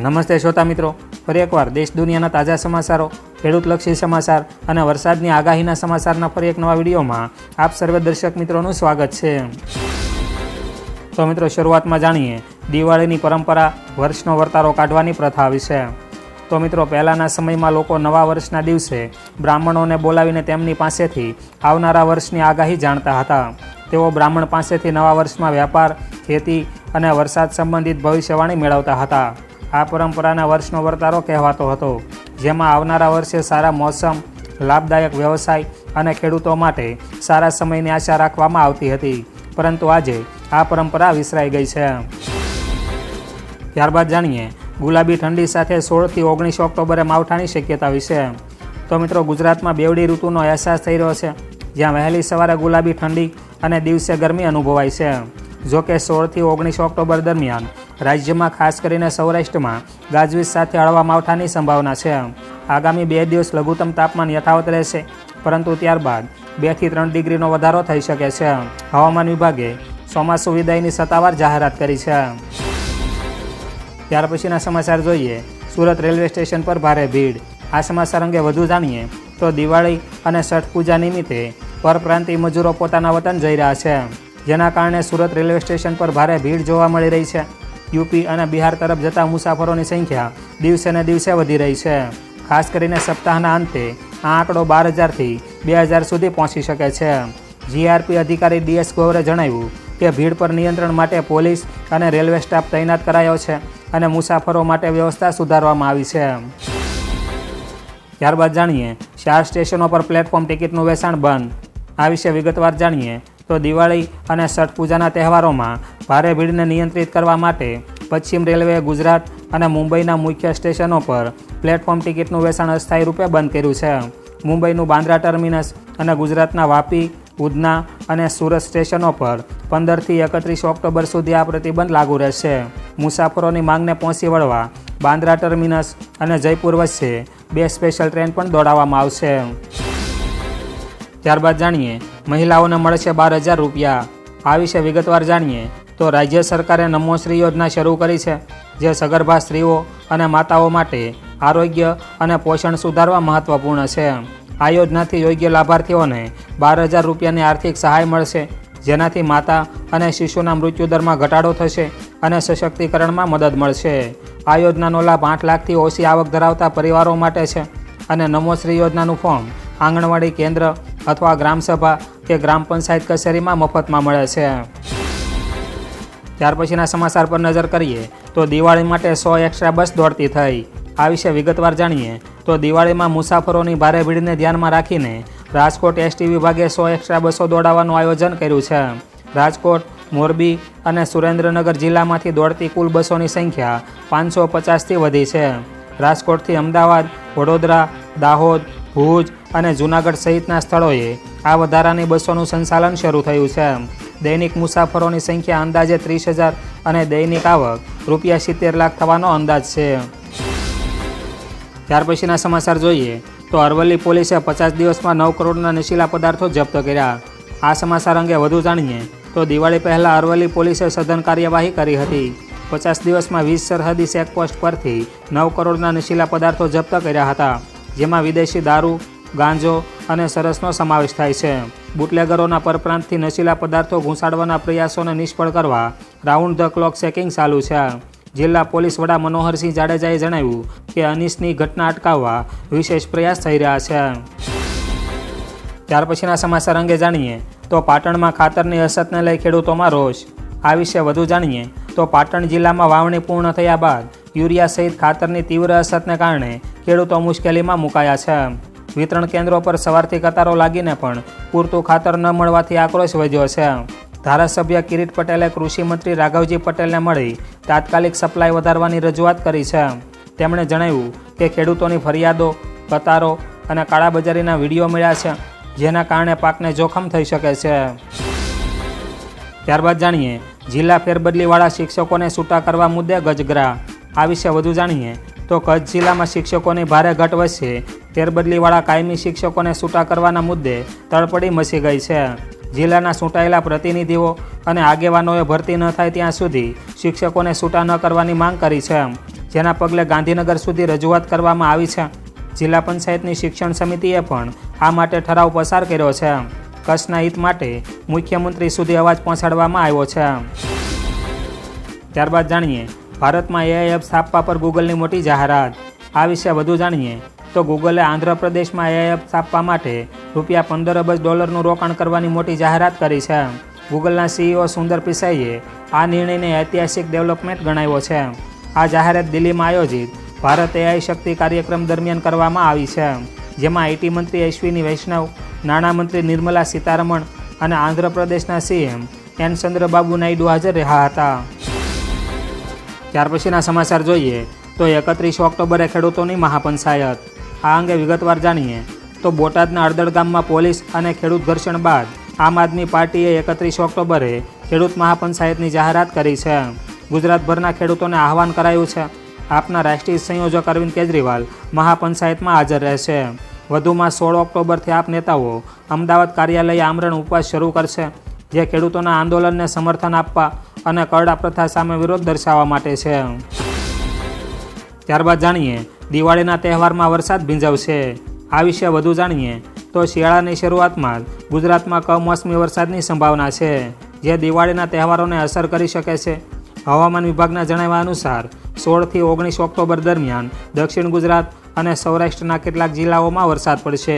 નમસ્તે શ્રોતા મિત્રો, ફરી એકવાર દેશ દુનિયાના તાજા સમાચારો, ખેડૂતલક્ષી સમાચાર અને વરસાદની આગાહીના સમાચારના ફરી એક નવા વિડીયોમાં આપ સર્વે દર્શક મિત્રોનું સ્વાગત છે. તો મિત્રો, શરૂઆતમાં જાણીએ, દિવાળીની પરંપરા વર્ષનો વર્તારો કાઢવાની પ્રથા વિશે. તો મિત્રો, પહેલાંના સમયમાં લોકો નવા વર્ષના દિવસે બ્રાહ્મણોને બોલાવીને તેમની પાસેથી આવનારા વર્ષની આગાહી જાણતા હતા. તેઓ બ્રાહ્મણ પાસેથી નવા વર્ષમાં વ્યાપાર, ખેતી અને વરસાદ સંબંધિત ભવિષ્યવાણી મેળવતા હતા. આ પરંપરાના વર્ષનો વર્તારો કહેવાતો હતો, જેમાં આવનારા વર્ષે સારા મોસમ, લાભદાયક વ્યવસાય અને ખેડૂતો માટે સારા સમયની આશા રાખવામાં આવતી હતી. પરંતુ આજે આ પરંપરા વિસરાઈ ગઈ છે. ત્યારબાદ જાણીએ, ગુલાબી ઠંડી સાથે સોળથી ઓગણીસ ઓક્ટોબરે માવઠાની શક્યતા વિશે. તો મિત્રો, ગુજરાતમાં બેવડી ઋતુનો અહેસાસ થઈ રહ્યો છે, જ્યાં વહેલી સવારે ગુલાબી ઠંડી અને દિવસે ગરમી અનુભવાય છે. જોકે સોળથી ઓગણીસ ઓક્ટોબર દરમિયાન રાજ્યમાં ખાસ કરીને સૌરાષ્ટ્રમાં ગાજવીજ સાથે હળવા માવઠાની સંભાવના છે. આગામી બે દિવસ લઘુત્તમ તાપમાન યથાવત રહેશે, પરંતુ ત્યારબાદ બેથી ત્રણ ડિગ્રીનો વધારો થઈ શકે છે. હવામાન વિભાગે ચોમાસુ વિદાયની સત્તાવાર જાહેરાત કરી છે. ત્યાર પછીના સમાચાર જોઈએ. સુરત રેલવે સ્ટેશન પર ભારે ભીડ. આ સમાચાર અંગે વધુ જાણીએ તો દિવાળી અને છઠ પૂજા નિમિત્તે પરપ્રાંતિય મજૂરો પોતાના વતન જઈ રહ્યા છે. જેના કારણે સુરત રેલવે સ્ટેશન પર ભારે ભીડ જોવા મળી રહી છે. યુપી અને બિહાર તરફ જતા મુસાફરોની સંખ્યા દિવસે ને દિવસે વધી રહી છે. ખાસ કરીને સપ્તાહના અંતે આ આંકડો બાર હજારથી બે હજાર સુધી પહોંચી શકે છે. જીઆરપી અધિકારી ડીએસ ગોવરે જણાવ્યું કે ભીડ પર નિયંત્રણ માટે પોલીસ અને રેલવે સ્ટાફ તૈનાત કરાયો છે અને મુસાફરો માટે વ્યવસ્થા સુધારવામાં આવી છે. ત્યારબાદ જાણીએ, ચાર સ્ટેશનો પર પ્લેટફોર્મ ટિકિટનું વેચાણ બંધ. આ વિશે વિગતવાર જાણીએ તો દિવાળી અને છઠ પૂજાના તહેવારોમાં ભારે ભીડને નિયંત્રિત કરવા માટે પશ્ચિમ રેલવેએ ગુજરાત અને મુંબઈના મુખ્ય સ્ટેશનો પર પ્લેટફોર્મ ટિકિટનું વેચાણ અસ્થાયી રૂપે બંધ કર્યું છે. મુંબઈનું બાંદ્રા ટર્મિનસ અને ગુજરાતના વાપી, ઉધના અને સુરત સ્ટેશનો પર પંદરથી એકત્રીસ ઓક્ટોબર સુધી આ પ્રતિબંધ લાગુ રહેશે. મુસાફરોની માંગને પહોંચી વળવા બાંદ્રા ટર્મિનસ અને જયપુર વચ્ચે બે સ્પેશિયલ ટ્રેન પણ દોડાવવામાં આવશે. ત્યારબાદ જાણીએ, મહિલાઓને મળશે બાર હજાર રૂપિયા. આ વિશે વિગતવાર જાણીએ તો રાજ્ય સરકારે નમોશ્રી યોજના શરૂ કરી છે, જે સગર્ભા સ્ત્રીઓ અને માતાઓ માટે આરોગ્ય અને પોષણ સુધારવા મહત્વપૂર્ણ છે. આ યોજનાથી યોગ્ય લાભાર્થીઓને બાર હજાર રૂપિયાની આર્થિક સહાય મળશે, જેનાથી માતા અને શિશુના મૃત્યુદરમાં ઘટાડો થશે અને સશક્તિકરણમાં મદદ મળશે. આ યોજનાનો લાભ આઠ લાખથી ઓછી આવક ધરાવતા પરિવારો માટે છે અને નમોશ્રી યોજનાનું ફોર્મ આંગણવાડી કેન્દ્ર અથવા ગ્રામસભા કે ગ્રામ પંચાયત કચેરીમાં મફતમાં મળે છે. ત્યાર પછીના સમાચાર પર નજર કરીએ, તો દિવાળી માટે સો એક્સ્ટ્રા બસ દોડતી થઈ. આ વિશે વિગતવાર જાણીએ, તો દિવાળીમાં મુસાફરોની ભારે ભીડને ધ્યાનમાં રાખીને રાજકોટ એસટી વિભાગે સો એક્સ્ટ્રા બસો દોડાવવાનું આયોજન કર્યું છે. રાજકોટ, મોરબી અને સુરેન્દ્રનગર જિલ્લામાંથી દોડતી કુલ બસોની સંખ્યા પાંચસો પચાસથી વધી છે. રાજકોટથી અમદાવાદ, વડોદરા, દાહોદ, ભુજ અને જૂનાગઢ સહિતના સ્થળોએ આ વધારાની બસોનું સંચાલન શરૂ થયું છે. દૈનિક મુસાફરોની સંખ્યા અંદાજે ત્રીસ હજાર અને દૈનિક આવક રૂપિયા સિત્તેર લાખ થવાનો અંદાજ છે. ત્યાર પછીના સમાચાર જોઈએ તો અરવલ્લી પોલીસે પચાસ દિવસમાં નવ કરોડના નશીલા પદાર્થો જપ્ત કર્યા. આ સમાચાર અંગે વધુ જાણીએ તો દિવાળી પહેલાં અરવલ્લી પોલીસે સઘન કાર્યવાહી કરી હતી. પચાસ દિવસમાં વીસ સરહદી ચેકપોસ્ટ પરથી નવ કરોડના નશીલા પદાર્થો જપ્ત કર્યા હતા, જેમાં વિદેશી દારૂ, ગાંજો અને સરસનો સમાવેશ થાય છે. બુટલેગરોના પરપ્રાંતથી નશીલા પદાર્થો ઘૂંસાડવાના પ્રયાસોને નિષ્ફળ કરવા રાઉન્ડ ધ ક્લોક ચેકિંગ ચાલુ છે. જિલ્લા પોલીસ વડા મનોહરસિંહ જાડેજાએ જણાવ્યું કે અનિશની ઘટના અટકાવવા વિશેષ પ્રયાસ થઈ રહ્યા છે. ત્યાર પછીના સમાચાર અંગે જાણીએ તો પાટણમાં ખાતરની અછતને લઈ ખેડૂતોમાં રોષ. આ વિશે વધુ જાણીએ તો પાટણ જિલ્લામાં વાવણી પૂર્ણ થયા બાદ યુરિયા સહિત ખાતરની તીવ્ર અછતને કારણે ખેડૂતો મુશ્કેલીમાં મુકાયા છે. વિતરણ કેન્દ્રો પર સવારથી કતારો લાગીને પણ પૂરતું ખાતર ન મળવાથી આક્રોશ વધ્યો છે. ધારાસભ્ય કિરીટ પટેલે કૃષિમંત્રી રાઘવજી પટેલને મળી તાત્કાલિક સપ્લાય વધારવાની રજૂઆત કરી છે. તેમણે જણાવ્યું કે ખેડૂતોની ફરિયાદો, કતારો અને કાળાબજારીના વીડિયો મળ્યા છે, જેના કારણે પાકને જોખમ થઈ શકે છે. ત્યારબાદ જાણીએ, જિલ્લા ફેરબદલીવાળા શિક્ષકોને છૂટા કરવા મુદ્દે ગજગ્રા. આ વિશે વધુ જાણીએ તો કચ્છ જિલ્લામાં શિક્ષકોની ભારે ઘટ વચ્ચે ફેરબદલીવાળા કાયમી શિક્ષકોને છૂટા કરવાના મુદ્દે તળપડી મચી ગઈ છે. જિલ્લાના ચૂંટાયેલા પ્રતિનિધિઓ અને આગેવાનોએ ભરતી ન થાય ત્યાં સુધી શિક્ષકોને છૂટા ન કરવાની માંગ કરી છે. જેના પગલે ગાંધીનગર સુધી રજૂઆત કરવામાં આવી છે. જિલ્લા પંચાયતની શિક્ષણ સમિતિએ પણ આ માટે ઠરાવ પસાર કર્યો છે. કચ્છના હિત માટે મુખ્યમંત્રી સુધી અવાજ પહોંચાડવામાં આવ્યો છે. ત્યારબાદ જાણીએ, ભારતમાં એઆઈ એપ સ્થાપવા પર ગૂગલની મોટી જાહેરાત. આ વિશે વધુ જાણીએ તો ગૂગલે આંધ્રપ્રદેશમાં એપ સ્થાપવા માટે રૂપિયા પંદર અબજ ડોલરનું રોકાણ કરવાની મોટી જાહેરાત કરી છે. ગૂગલના સીઈઓ સુંદર પિસાઈએ આ નિર્ણયને ઐતિહાસિક ડેવલપમેન્ટ ગણાવ્યો છે. આ જાહેરાત દિલ્હીમાં આયોજિત ભારત એઆઈ શક્તિ કાર્યક્રમ દરમિયાન કરવામાં આવી છે. જેમાં આઈટી મંત્રી અશ્વિની વૈષ્ણવ નાણામંત્રી નિર્મલા સીતારમણ અને આંધ્રપ્રદેશના સીએમ એન ચંદ્રબાબુ નાયડુ હાજર રહ્યા હતા. ત્યાર પછીના સમાચાર જોઈએ તો એકત્રીસ ઓક્ટોબરે ખેડૂતોની મહાપંચાયત. આ અંગે વિગતવાર જાણીએ તો બોટાદના અડદળ ગામમાં પોલીસ અને ખેડૂત ઘર્ષણ બાદ આમ આદમી પાર્ટીએ એકત્રીસ ઓક્ટોબરે ખેડૂત મહાપંચાયતની જાહેરાત કરી છે. ગુજરાતભરના ખેડૂતોને આહવાન કરાયું છે. આપના રાષ્ટ્રીય સંયોજક અરવિંદ કેજરીવાલ મહાપંચાયતમાં હાજર રહેશે. વધુમાં સોળ ઓક્ટોબરથી આપ નેતાઓ અમદાવાદ કાર્યાલય આમરણ ઉપવાસ શરૂ કરશે, જે ખેડૂતોના આંદોલનને સમર્થન આપવા અને કરડા પ્રથા સામે વિરોધ દર્શાવવા માટે છે. ત્યારબાદ જાણીએ દિવાળીના તહેવારમાં વરસાદ ભીંજવશે. આ વિશે વધુ જાણીએ તો શિયાળાની શરૂઆતમાં ગુજરાતમાં કમોસમી વરસાદની સંભાવના છે, જે દિવાળીના તહેવારોને અસર કરી શકે છે. હવામાન વિભાગના જણાવ્યા અનુસાર, સોળથી ઓગણીસ ઓક્ટોબર દરમિયાન દક્ષિણ ગુજરાત અને સૌરાષ્ટ્રના કેટલાક જિલ્લાઓમાં વરસાદ પડશે.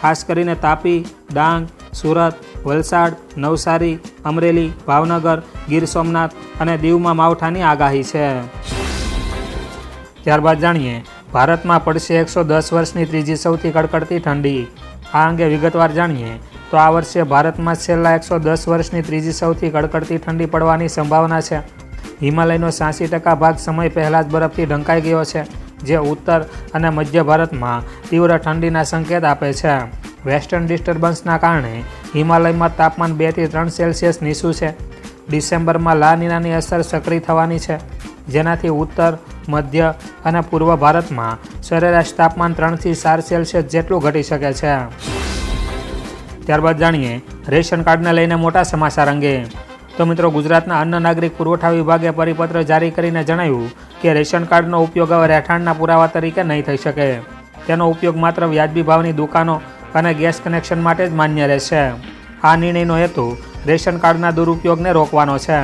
ખાસ કરીને તાપી, ડાંગ, સુરત, વલસાડ, નવસારી, અમરેલી, ભાવનગર, ગીર સોમનાથ અને દીવમાં માવઠાની આગાહી છે. ત્યારબાદ જાણીએ ભારતમાં પડશે એકસો દસ વર્ષની ત્રીજી સૌથી કડકડતી ઠંડી. આ અંગે વિગતવાર જાણીએ તો આ વર્ષે ભારતમાં છેલ્લા એકસો દસ વર્ષની ત્રીજી સૌથી કડકડતી ઠંડી પડવાની સંભાવના છે. હિમાલયનો સાંસી ટકા ભાગ સમય પહેલાં જ બરફથી ઢંકાઈ ગયો છે, જે ઉત્તર અને મધ્ય ભારતમાં તીવ્ર ઠંડીના સંકેત આપે છે. વેસ્ટર્ન ડિસ્ટર્બન્સના કારણે હિમાલયમાં તાપમાન બેથી ત્રણ સેલ્સિયસ નીચું છે. ડિસેમ્બરમાં લા નીનાની અસર સક્રિય થવાની છે. જેનાથી ઉત્તર મધ્ય અને પૂર્વ ભારતમાં સરેરાશ તાપમાન ત્રણથી ચાર સેલ્સિયસ જેટલું ઘટી શકે છે. ત્યારબાદ જાણીએ રેશન કાર્ડને લઈને મોટા સમાચાર અંગે. તો મિત્રો, ગુજરાતના અન્ન નાગરિક પુરવઠા વિભાગે પરિપત્ર જારી કરીને જણાવ્યું કે રેશન કાર્ડનો ઉપયોગ હવે રહેઠાણના પુરાવા તરીકે નહીં થઈ શકે. તેનો ઉપયોગ માત્ર વ્યાજબી ભાવની દુકાનો અને ગેસ કનેક્શન માટે જ માન્ય રહેશે. આ નિર્ણયનો હેતુ રેશન કાર્ડના દુરુપયોગને રોકવાનો છે.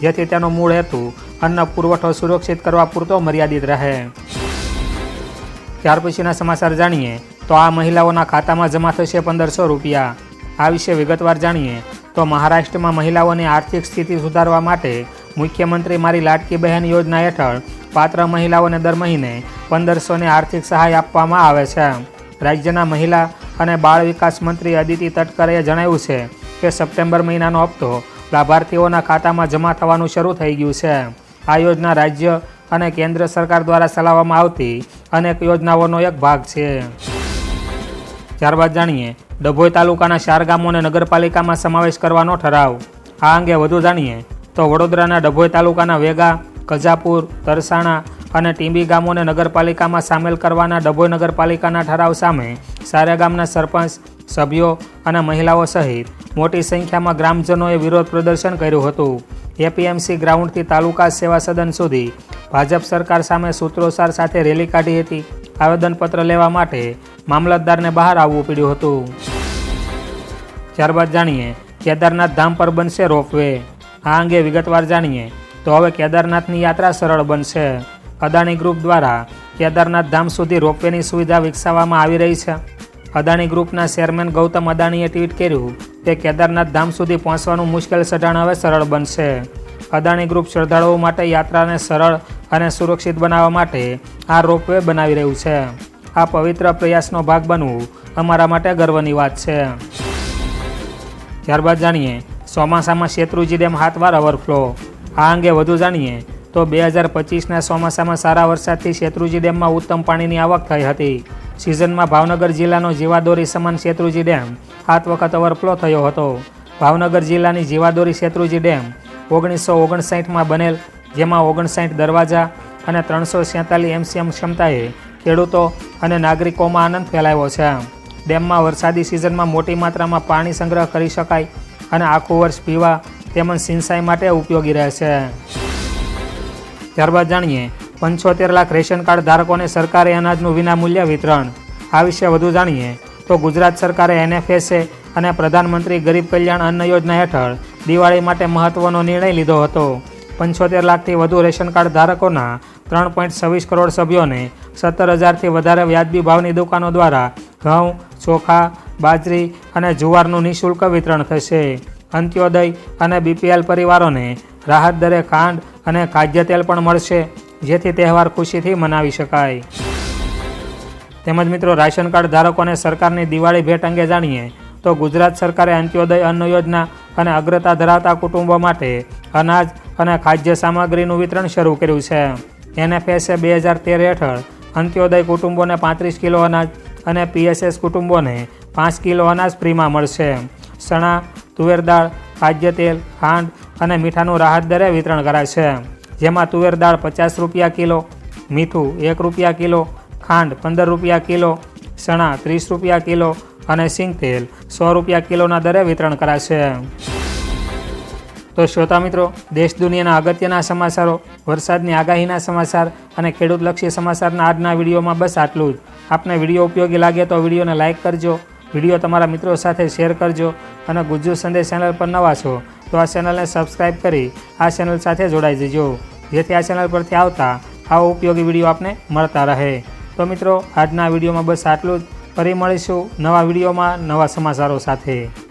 જેથી તેનો મૂળ હેતુ અન્ન પુરવઠો સુરક્ષિત કરવા પૂરતો મર્યાદિત રહે. ત્યાર પછીના સમાચાર જાણીએ તો આ મહિલાઓના ખાતામાં જમા થશે પંદરસો રૂપિયા. આ વિશે વિગતવાર જાણીએ તો મહારાષ્ટ્રમાં મહિલાઓની આર્થિક સ્થિતિ સુધારવા માટે મુખ્યમંત્રી મારી લાડકી બહેન યોજના હેઠળ પાત્ર મહિલાઓને દર મહિને પંદરસોની આર્થિક સહાય આપવામાં આવે છે. રાજ્યના મહિલા અને બાળ વિકાસ મંત્રી અદિતિ તટકરેએ જણાવ્યું છે કે સપ્ટેમ્બર મહિનાનો હપ્તો લાભાર્થીઓના ખાતામાં જમા થવાનું શરૂ થઈ ગયું છે. આ યોજના રાજ્ય અને કેન્દ્ર સરકાર દ્વારા ચલાવવામાં આવતી અનેક યોજનાઓનો એક ભાગ છે. ત્યારબાદ જાણીએ, ડભોઈ તાલુકાના ચાર ગામોને નગરપાલિકામાં સમાવેશ કરવાનો ઠરાવ. આ અંગે વધુ જાણીએ, તો વડોદરાના ડભોઈ તાલુકાના વેગા, કજાપુર, તરસાણા અને ટીંબી ગામોને નગરપાલિકામાં સામેલ કરવાના ડભોઈ નગરપાલિકાના ઠરાવ સામે સારા ગામના સરપંચ સભ્યો અને મહિલાઓ સહિત મોટી સંખ્યામાં ગ્રામજનોએ વિરોધ પ્રદર્શન કર્યું હતું. એપીએમસી ગ્રાઉન્ડથી તાલુકા સેવા સદન સુધી ભાજપ સરકાર સામે સૂત્રોચ્ચાર સાથે રેલી કાઢી હતી. આવેદનપત્ર લેવા માટે મામલતદારને બહાર આવવું પડ્યું હતું. ત્યારબાદ જાણીએ, કેદારનાથ ધામ પર બનશે રોપવે. આ અંગે વિગતવાર જાણીએ, તો હવે કેદારનાથની યાત્રા સરળ બનશે. અદાણી ગ્રુપ દ્વારા કેદારનાથ ધામ સુધી રોપવેની સુવિધા વિકસાવવામાં આવી રહી છે. અદાણી ગ્રુપના ચેરમેન ગૌતમ અદાણીએ ટ્વીટ કર્યું કે કેદારનાથ ધામ સુધી પહોંચવાનું મુશ્કેલ ચઢાણ હવે સરળ બનશે. અદાણી ગ્રુપ શ્રદ્ધાળુઓ માટે યાત્રાને સરળ અને સુરક્ષિત બનાવવા માટે આ રોપવે બનાવી રહ્યું છે. આ પવિત્ર પ્રયાસનો ભાગ બનવું અમારા માટે ગર્વની વાત છે. ત્યારબાદ જાણીએ, ચોમાસામાં શેત્રુજી ડેમ હાથવાર ઓવરફ્લો આ અંગે વધુ જાણીએ તો બે હજાર પચીસના ચોમાસામાં સારા વરસાદથી શેત્રુજી ડેમમાં ઉત્તમ પાણીની આવક થઈ હતી. સિઝનમાં ભાવનગર જિલ્લાનો જીવાદોરી સમાન શેત્રુજી ડેમ સાત વખત ઓવરફ્લો થયો હતો. ભાવનગર જિલ્લાની જીવાદોરી શેત્રુજી ડેમ ઓગણીસો ઓગણસાઠમાં બનેલ, જેમાં ઓગણસાઠ દરવાજા અને ત્રણસો સેંતાલીસ એમસીએમ ક્ષમતાએ ખેડૂતો અને નાગરિકોમાં આનંદ ફેલાયો છે. ડેમમાં વરસાદી સિઝનમાં મોટી માત્રામાં પાણી સંગ્રહ કરી શકાય અને આખું વર્ષ પીવા તેમજ સિંચાઈ માટે ઉપયોગી રહે છે ત્યારબાદ જાણીએ, પંચોતેર લાખ રેશન કાર્ડ ધારકોને સરકારે અનાજનું વિનામૂલ્ય વિતરણ. આ વિશે વધુ જાણીએ, તો ગુજરાત સરકારે એનએફએસએ અને પ્રધાનમંત્રી ગરીબ કલ્યાણ અન્ન યોજના હેઠળ દિવાળી માટે મહત્વનો નિર્ણય લીધો હતો. પંચોતેર લાખથી વધુ રેશન કાર્ડ ધારકોના ત્રણ પોઈન્ટ છવ્વીસ કરોડ સભ્યોને સત્તર હજારથી વધારે વ્યાજબી ભાવની દુકાનો દ્વારા ઘઉં, ચોખા, બાજરી અને જુવારનું નિઃશુલ્ક વિતરણ થશે. અંત્યોદય અને બીપીએલ પરિવારોને રાહત દરે ખાંડ અને ખાદ્ય તેલ પણ મળશે, જેથી તહેવાર ખુશીથી મનાવી શકાય. તેમજ મિત્રો, રાશન કાર્ડ ધારકોને સરકારની દિવાળી ભેટ અંગે જાણીએ, તો ગુજરાત સરકારે અંત્યોદય અન્ન યોજના અને અગ્રતા ધરાવતા કુટુંબો માટે અનાજ અને ખાદ્ય સામગ્રીનું વિતરણ શરૂ કર્યું છે. એનએફએસએ બે હજાર તેર હેઠળ અંત્યોદય કુટુંબોને પાંત્રીસ કિલો અનાજ અને પીએસએસ કુટુંબોને પાંચ કિલો અનાજ ફ્રીમાં મળશે. ચણા, તુવેર દાળ ખાદ્ય તેલ ખાંડ અને મીઠાનું રાહત દરે વિતરણ કરાય છે. જેમાં તુવેર દાળ પચાસ રૂપિયા કિલો, મીઠું એક રૂપિયા કિલો, ખાંડ પંદર રૂપિયા કિલો, ચણા ત્રીસ રૂપિયા કિલો અને સિંગ તેલ સો રૂપિયા કિલોના દરે વિતરણ કરાશે તો શ્રોતા મિત્રો, દેશ દુનિયાના અગત્યના સમાચારો, વરસાદની આગાહીના સમાચાર અને ખેડૂતલક્ષી સમાચારના આજના વિડીયોમાં બસ આટલું જ. આપને વીડિયો ઉપયોગી લાગે તો વિડીયોને લાઇક કરજો, વીડિયો તમારા મિત્રો સાથે શેર કરજો અને ગુજ્જુ સંદેશ ચેનલ પર નવા છો તો આ ચેનલને સબસ્ક્રાઈબ કરી આ ચેનલ સાથે જોડાઈ જજો. જેથી આ ચેનલ પરથી આવતા આવો ઉપયોગી વીડિયો આપને મળતા રહે. તો મિત્રો, આજના વિડીયોમાં બસ આટલું જ. ફરી મળીશું નવા વિડીયોમાં નવા સમાચારો સાથે.